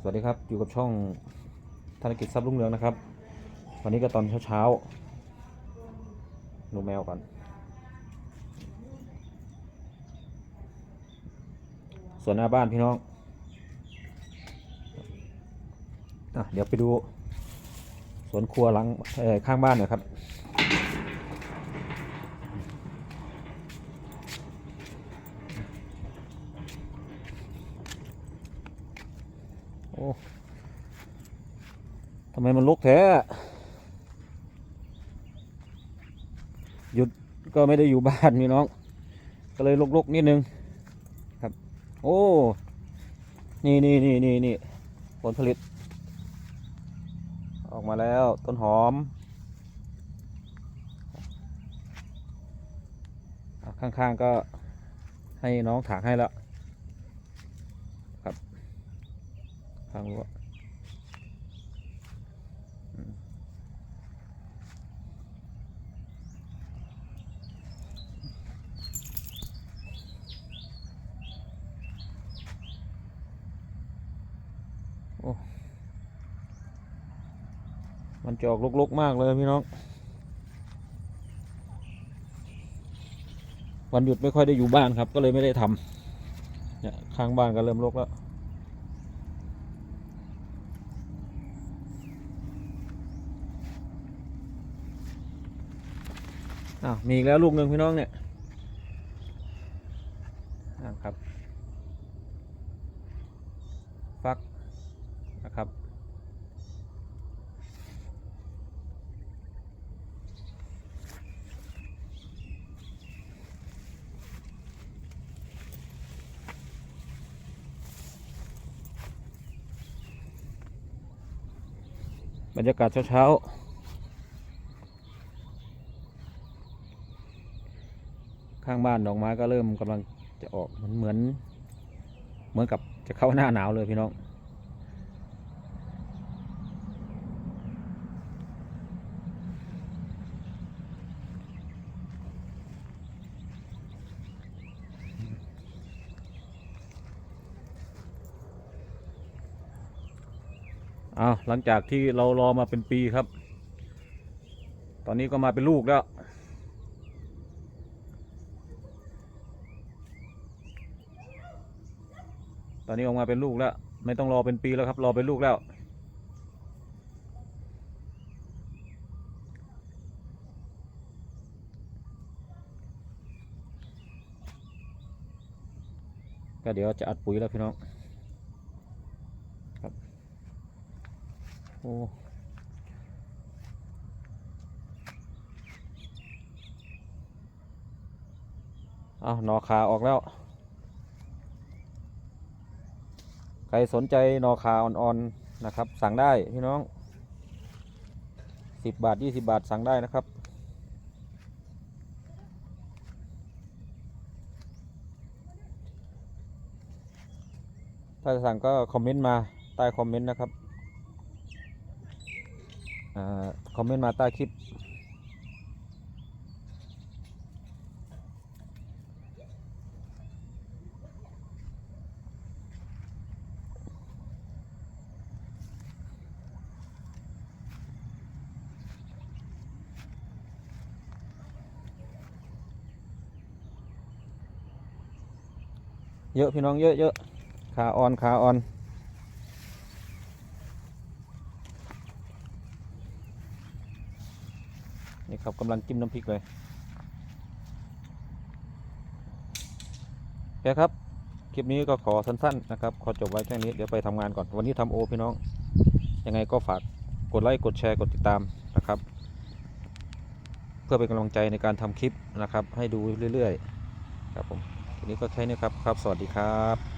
สวัสดีครับ อยู่กับช่องธนกิจทรัพย์รุ่งเรืองนะครับ วันนี้ก็ตอนเช้าๆดูแมวก่อน ส่วนหน้าบ้านพี่น้องอะเดี๋ยวไปดู สวนครัวหลังข้างบ้านหน่อยครับ อ้ทำไมมันลกแท้หยุดก็ไม่ได้อยู่บ้านพี่น้อง ก็เลยลกๆนิดนึงครับ โอ้ นี่นี่นี่นี่นี่ผลผลิต ออกมาแล้วต้นหอม ข้างๆก็ให้น้องถางให้แล้ว ครับ ทางรั้วอืมโอ้มันจอกลกๆมากเลยพี่น้อง วันหยุดไม่ค่อยได้อยู่บ้านครับ ก็เลยไม่ได้ทำเนี่ยข้างบ้านก็เริ่มรกแล้ว อ้าวมีอีกแล้วลูกหนึ่งพี่น้องเนี่ยอ่าครับ ฟักนะครับ บรรยากาศเช้าๆ ข้างบ้านดอกไม้ก็เริ่มกำลังจะออกเหมือนเหมือน เหมือนกับจะเข้าหน้าหนาวเลยพี่น้องอ้าวหลังจากที่เรารอมาเป็นปีครับ ตอนนี้ก็มาเป็นลูกแล้ว ตอนนี้ออกมาเป็นลูกแล้ว ไม่ต้องรอเป็นปีแล้วครับ รอเป็นลูกแล้ว ก็เดี๋ยวจะอัดปุ๋ยแล้วพี่น้องครับโอ้เอาหนอขาออกแล้ว ใครสนใจนอขาอ่อนๆนะครับ สั่งได้พี่น้องสิบบาทยี่สิบาทสั่งได้นะครับ ถ้าจะสั่งก็คอมเมนต์มาใต้คอมเมนต์นะครับอ่าคอมเมนต์มาใต้คลิป เยอะพี่น้องเยอะเยอะขาออนขาออน นี่ครับกำลังจิ้มน้ำพริกเลยโอเครับ คลิปนี้ก็ขอสั้นๆนะครับ ขอจบไว้แค่นี้ เดี๋ยวไปทำงานก่อน วันนี้ทำโอพี่น้อง ยังไงก็ฝากกดไลค์กดแชร์กดติดตามนะครับ เพื่อเป็นกำลังใจในการทำคลิปนะครับ ให้ดูเรื่อยๆ ครับผม นี้ก็แค่นี้ครับครับ สวัสดีครับ